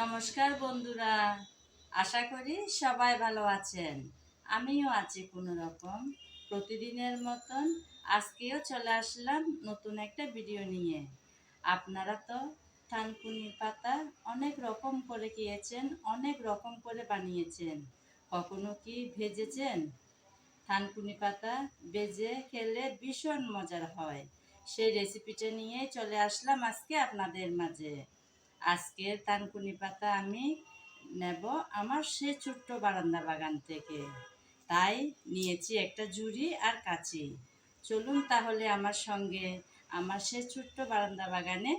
নমস্কার বন্ধুরা, আশা করি সবাই ভালো আছেন। আমিও আছি কোনো রকম প্রতিদিনের মতন। আজকেও চলে আসলাম নতুন একটা ভিডিও নিয়ে। আপনারা তো থানকুনি পাতা অনেক রকম করে খেয়েছেন, অনেক রকম করে বানিয়েছেন। কখনো কি ভেজেছেন? থানকুনি পাতা ভেজে খেলে ভীষণ মজার হয়। সেই রেসিপিটা নিয়ে চলে আসলাম আজকে আপনাদের মাঝে। আজকের তানকুনি পাতা আমি নেব আমার সে ছোট্ট বারান্দা বাগান থেকে। তাই নিয়েছি একটা ঝুড়ি আর কাঁচি। চলুন তাহলে আমার সঙ্গে আমার সে ছোট্ট বারান্দা বাগানে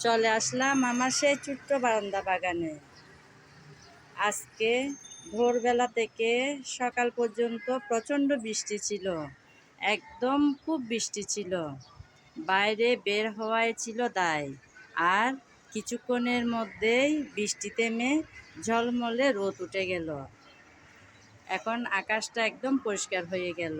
চলে আসলাম আমার সেই ছোট্ট বারান্দা বাগানে। আজকে ভোরবেলা থেকে সকাল পর্যন্ত প্রচণ্ড বৃষ্টি ছিল। একদম খুব বৃষ্টি ছিল। বাইরে বের হওয়ায় ছিল দায়। আর কিছুক্ষণের মধ্যেই বৃষ্টি থেমে ঝলমলে রোদ উঠে গেল। এখন আকাশটা একদম পরিষ্কার হয়ে গেল।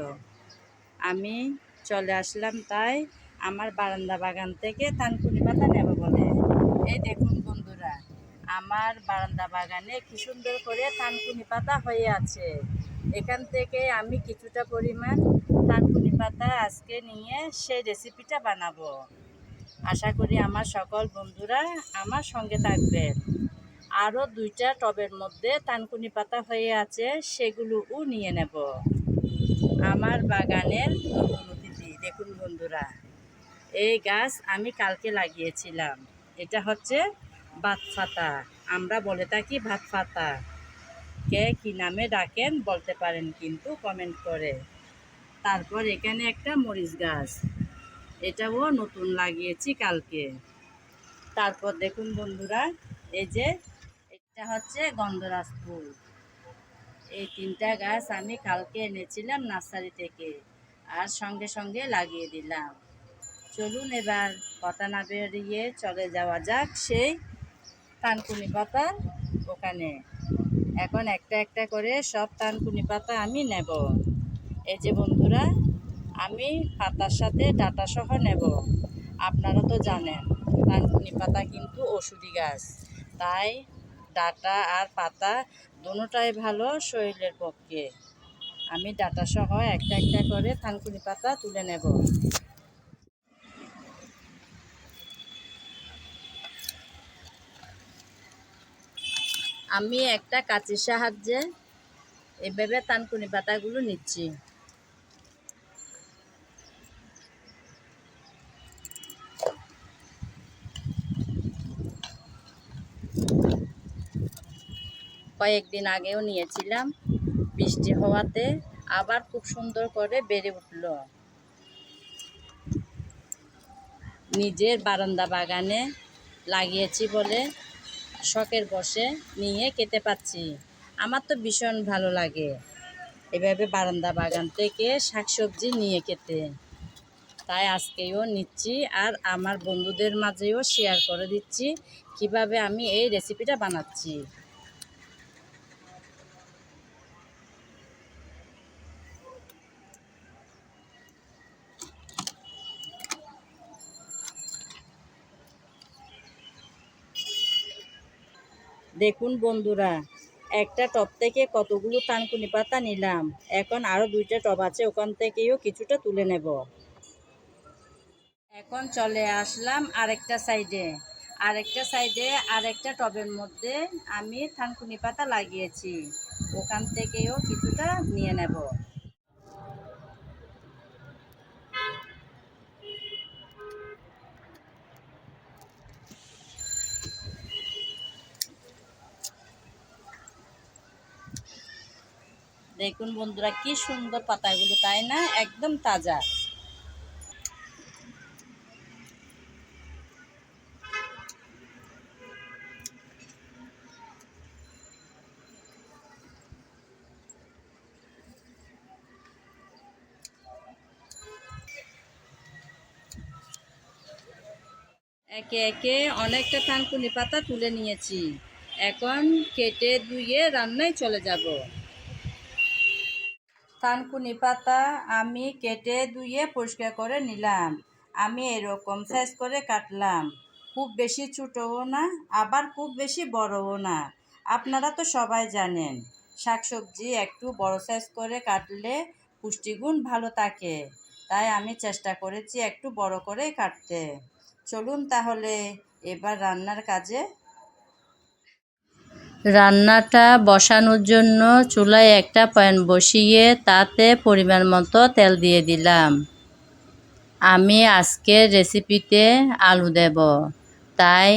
আমি চলে আসলাম তাই আমার বারান্দা বাগান থেকে তানকুনি পাতা নেব বলে। এই দেখুন বন্ধুরা, আমার বারান্দা বাগানে কি সুন্দর করে থানকুনি পাতা হয়ে আছে। এখান থেকে আমি কিছুটা পরিমাণ থানকুনি পাতা আজকে নিয়ে সেই রেসিপিটা বানাবো। আশা করি আমার সকল বন্ধুরা আমার সঙ্গে থাকবেন। আরও দুইটা টবের মধ্যে তানকুনি পাতা হয়ে আছে, সেগুলোও নিয়ে নেব। আমার বাগানের অতিথি দেখুন বন্ধুরা, এই গাছ আমি কালকে লাগিয়েছিলাম। এটা হচ্ছে ভাত ফাতা। আমরা বলে থাকি ভাত ফাতা। কে কী নামে ডাকেন বলতে পারেন কিন্তু কমেন্ট করে। তারপর এখানে একটা মরিচ গাছ। এটাও নতুন লাগিয়েছি কালকে। তারপর দেখুন বন্ধুরা, এই যে এটা হচ্ছে গন্ধরাজ ফুল এই তিনটা গাছ আমি কালকে এনেছিলাম নার্সারি থেকে আর সঙ্গে সঙ্গে লাগিয়ে দিলাম। চলুন এবার কথা না বেরিয়ে চলে যাওয়া যাক সেই তানকুনি পাতা ওখানে। এখন একটা একটা করে সব তানকুনি পাতা আমি নেব। এই যে বন্ধুরা, আমি পাতার সাথে ডাটা সহ নেব। আপনারা তো জানেন, তানকুনি পাতা কিন্তু ওষুধি গাছ। তাই ডাটা আর পাতা দুটোটাই ভালো শরীরের পক্ষে। আমি ডাটা সহ একটা একটা করে থানকুনি পাতা তুলে নেব। আমি একটা কাঁচির সাহায্যে এভাবে তানকুনি পাতাগুলো নিচ্ছি। কয়েকদিন আগেও নিয়েছিলাম, বৃষ্টি হওয়াতে আবার খুব সুন্দর করে বেড়ে উঠল। নিজের বারান্দা বাগানে লাগিয়েছি বলে শখের বসে নিয়ে কেটে পাচ্ছি। আমার তো ভীষণ ভালো লাগে। এভাবে বারান্দা বাগান থেকে শাকসবজি নিয়ে কেটে তাই আজকেও নিচ্ছি আর আমার বন্ধুদের মাঝেও শেয়ার করে দিচ্ছি কীভাবে আমি এই রেসিপিটা বানাচ্ছি। দেখুন বন্ধুরা, একটা টব থেকে কতগুলো তানকুনি পাতা নিলাম। এখন আরও দুইটা টব আছে, ওখান থেকেও কিছুটা তুলে নেব। এখন চলে আসলাম আরেকটা সাইডে। আরেকটা সাইডে আরেকটা টবের মধ্যে আমি থানকুনি পাতা লাগিয়েছি। ওখান থেকেও কিছুটা নিয়ে নেব। দেখুন বন্ধুরা, কি সুন্দর পাতাগুলো, তাই না? একদম তাজা। একে একে অনেকটা থানকুনি পাতা তুলে নিয়েছি। এখন কেটে ধুয়ে রান্নায় চলে যাব। থানকুনি পাতা আমি কেটে ধুয়ে পরিষ্কার করে নিলাম। আমি এরকম সাইজ করে কাটলাম। খুব বেশি ছোটও না, আবার খুব বেশি বড়ও না। আপনারা তো সবাই জানেন, শাকসবজি একটু বড় সাইজ করে কাটলে পুষ্টিগুণ ভালো থাকে। তাই আমি চেষ্টা করেছি একটু বড় করে কাটতে। চলুন তাহলে, এবার রান্নার কাজে রান্নাটা বসানোর জন্য চুলায় একটা প্যান বসিয়ে তাতে পরিমাণ মতো তেল দিয়ে দিলাম। আমি আজকের রেসিপিতে আলু দেব। তাই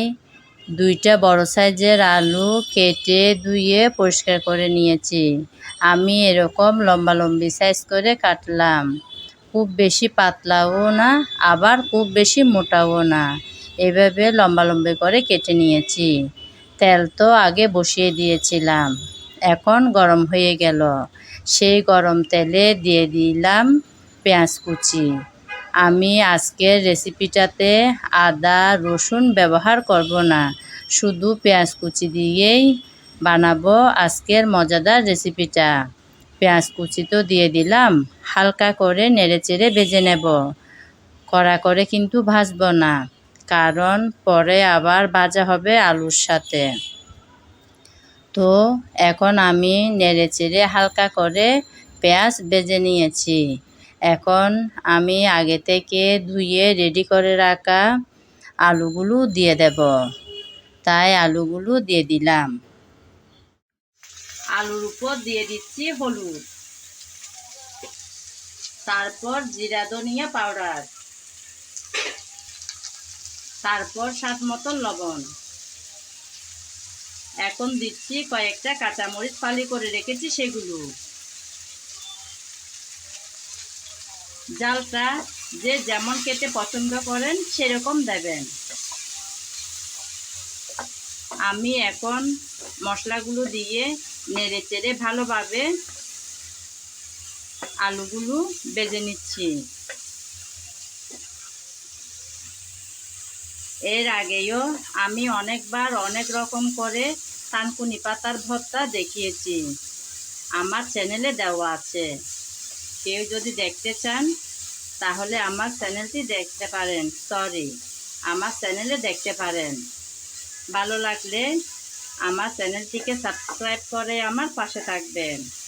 দুইটা বড় সাইজের আলু কেটে ধুয়ে পরিষ্কার করে নিয়েছি। আমি এরকম লম্বা লম্বি সাইজ করে কাটলাম। খুব বেশি পাতলাও না, আবার খুব বেশি মোটাও না। এভাবে লম্বা লম্বি করে কেটে নিয়েছি। তেল তো আগে বসিয়ে দিয়েছিলাম। এখন গরম হয়ে গেল। সেই গরম তেলে দিয়ে দিলাম পেঁয়াজ কুচি। আমি আজকের রেসিপিটাতে আদা, রসুন ব্যবহার করব না। শুধু পেঁয়াজ কুচি দিয়েই বানাবো আজকের মজাদার রেসিপিটা। পেঁয়াজ কুচি তো দিয়ে দিলাম, হালকা করে নেড়ে চেড়ে ভেজে নেব। কড়া করে কিন্তু ভাজবো না। কারণ পরে আবার ভাজা হবে আলুর সাথে। তো এখন আমি নেড়ে চেড়ে হালকা করে পেঁয়াজ বেজে নিয়েছি। এখন আমি আগে থেকে ধুয়ে রেডি করে রাখা আলুগুলো দিয়ে দেব। তাই আলুগুলো দিয়ে দিলাম। আলুর উপর দিয়ে দিচ্ছি হলুদ। তারপর জিরা ধনিয়া পাউডার। তারপর স্বাদ মতো লবণ। এখন দিচ্ছি কয়েকটা কাঁচামরিচ ফালি করে রেখেছি সেগুলো। জালটা যে যেমন খেতে পছন্দ করেন সেরকম দেবেন। আমি এখন মশলাগুলো দিয়ে নেড়ে চেড়ে ভালোভাবে আলুগুলো বেজে নিচ্ছি। এর আগেও আমি অনেকবার অনেক রকম করে থানকুনি পাতার ভর্তা দেখিয়েছি। আমার চ্যানেলে দেওয়া আছে। কেউ যদি দেখতে চান, তাহলে আমার চ্যানেলটি দেখতে পারেন। সরি, আমার চ্যানেলে দেখতে পারেন। ভালো লাগলে আমার চ্যানেলটিকে সাবস্ক্রাইব করে আমার পাশে থাকবেন।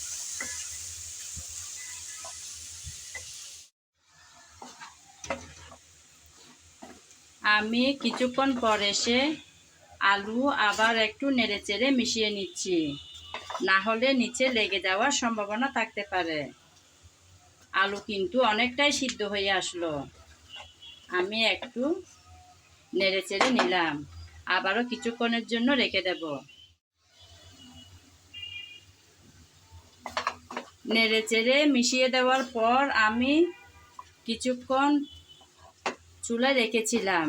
আমি কিছুক্ষণ পর এসে আলু আবার একটু নেড়ে চেড়ে মিশিয়ে নিচ্ছি। না হলে নিচে লেগে যাওয়ার সম্ভাবনা থাকতে পারে। আলু কিন্তু অনেকটাই সিদ্ধ হয়ে আসলো। আমি একটু নেড়ে চেড়ে নিলাম। আবারও কিছুক্ষণের জন্য রেখে দেব। নেড়ে চেড়ে মিশিয়ে দেওয়ার পর আমি কিছুক্ষণ চুলায় রেখেছিলাম।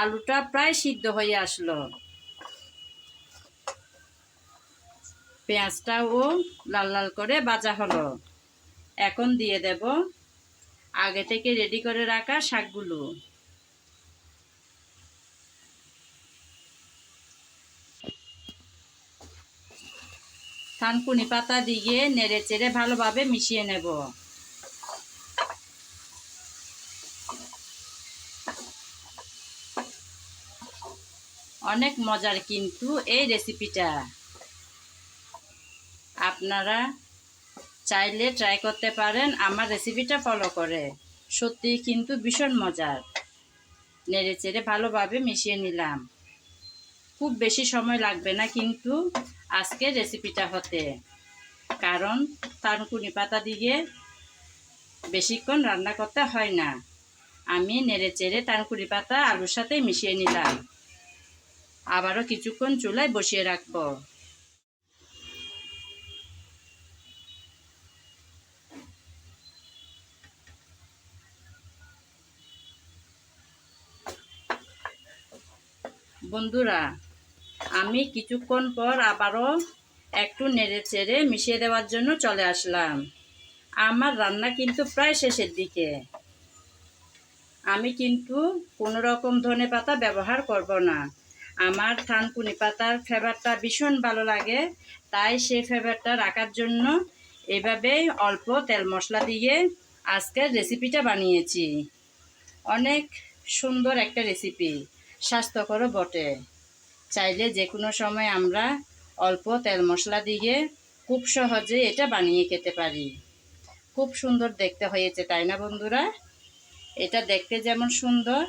আলুটা প্রায় সিদ্ধ হয়ে আসলো। পেঁয়াজটাও লাল লাল করে ভাজা হলো। এখন দিয়ে দেব আগে থেকে রেডি করে রাখা শাকগুলো। থানকুনি পাতা দিয়ে নেড়ে চেড়ে ভালোভাবে মিশিয়ে নেব। অনেক মজার কিন্তু এই রেসিপিটা আপনারা চাইলে ট্রাই করতে পারেন, আমার রেসিপিটা ফলো করে। সত্যি কিন্তু ভীষণ মজার। নেড়ে চেড়ে ভালোভাবে মিশিয়ে নিলাম। খুব বেশি সময় লাগবে না কিন্তু আজকে রেসিপিটা হতে। কারণ তানকুনি পাতা দিয়ে বেশিক্ষণ রান্না করতে হয় না। আমি নেড়ে চেড়ে তানকুনি পাতা আলুর সাথে মিশিয়ে নিলাম। আবারও কিছুক্ষণ চুলায় বসিয়ে রাখব। বন্ধুরা, আমি কিছুক্ষণ পর আবারও একটু নেড়ে চেড়ে মিশিয়ে দেওয়ার জন্য চলে আসলাম। আমার রান্না কিন্তু প্রায় শেষের দিকে। আমি কিন্তু কোনো রকম ধনে পাতা ব্যবহার করব না। আমার থানকুনি পাতার ফ্লেভারটা ভীষণ ভালো লাগে, তাই সেই ফ্লেভারটা রাখার জন্য এভাবে অল্প তেল মশলা দিয়ে আজকের রেসিপিটা বানিয়েছি। অনেক সুন্দর একটা রেসিপি স্বাস্থ্যকরও বটে। চাইলে যে কোনো সময় আমরা অল্প তেল মশলা দিয়ে খুব সহজে এটা বানিয়ে খেতে পারি। খুব সুন্দর দেখতে হয়েছে, তাই না বন্ধুরা? এটা দেখতে যেমন সুন্দর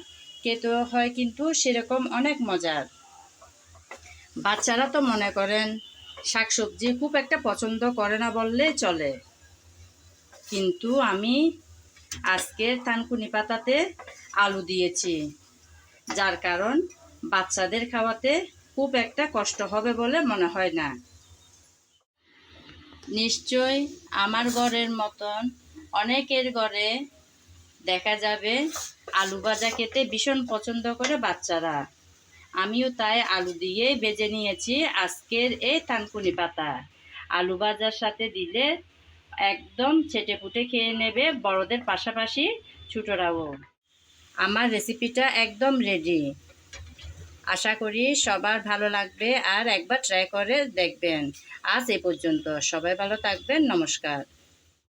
খেতেও হয় কিন্তু সেরকম অনেক মজার বাচ্চারা তো মনে করেন শাকসবজি খুব একটা পছন্দ করে না বললেই চলে। কিন্তু আমি আজকের থানকুনি পাতাতে আলু দিয়েছি, যার কারণ বাচ্চাদের খাওয়াতে খুব একটা কষ্ট হবে বলে মনে হয় না। নিশ্চয় আমার ঘরের মতন অনেকের ঘরে দেখা যাবে আলু ভাজা খেতে ভীষণ পছন্দ করে বাচ্চারা। আমিও তাই আলু দিয়ে বেজে নিয়েছি আজকের এই থানকুনি পাতা। আলু ভাজার সাথে দিলে একদম ছেটে পুটে খেয়ে নেবে বড়দের পাশাপাশি ছোটরাও। আমার রেসিপিটা একদম রেডি আশা করি সবার ভালো লাগবে আর একবার ট্রাই করে দেখবেন। আজ এ পর্যন্ত। সবাই ভালো থাকবেন। নমস্কার।